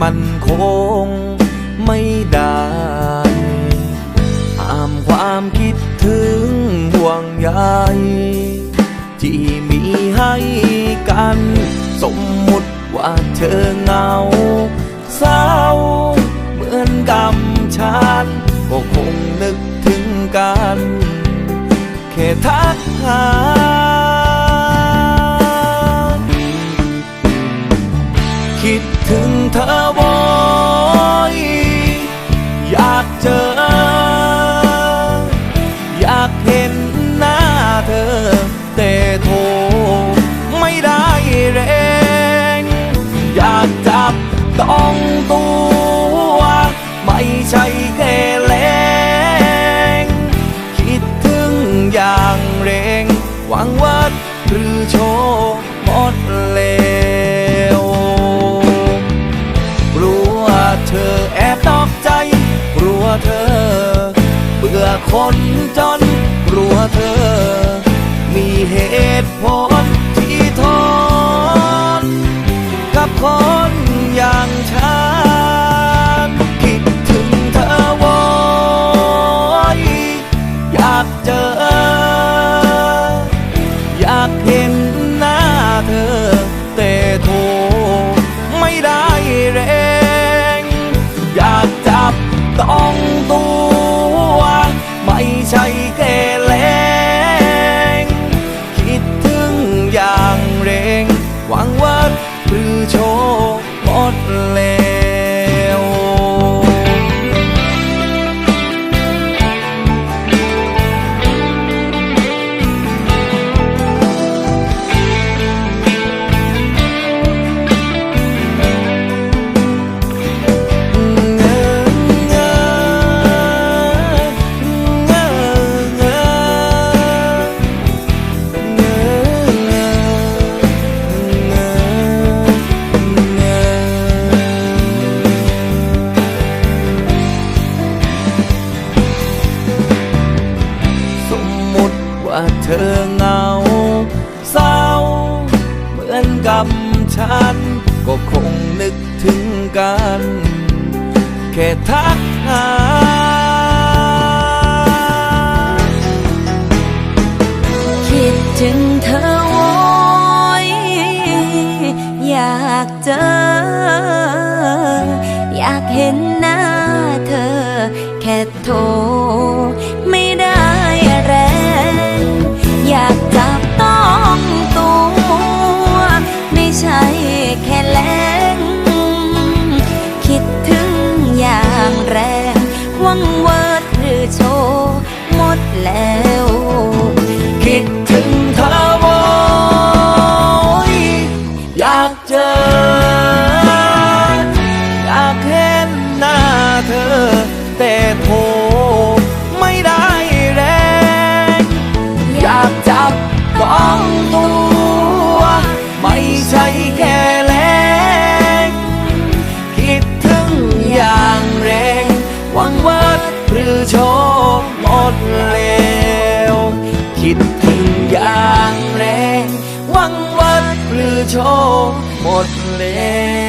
มันคงไม่ได้ห้ามความคิดถึงห่วงใยที่มีให้กัน สมมุติว่าเธอเงา หรือโชว์หมดเลวกลัวเธอแอบนอกใจกลัวเธอ เบื่อคนจนกลัวเธอ มีเหตุผลที่ทนกับคน กับฉัน ก็คงนึกถึงกัน แค่ทักหาคิดถึงเธอโวยอยากเจอ อยากเห็นหน้าเธอ แค่โทร ออยากเห็นหน้าเธอ แต่โทรไม่ได้แรง อยากจับต้องตัว ไม่ใช่แค่แรงคิดถึงอย่างแรงหวังว่าหรือโชว์หมดแล้วคิดถึงอย่างแรงหวังว่าหรือโชว์ หมดแล้ว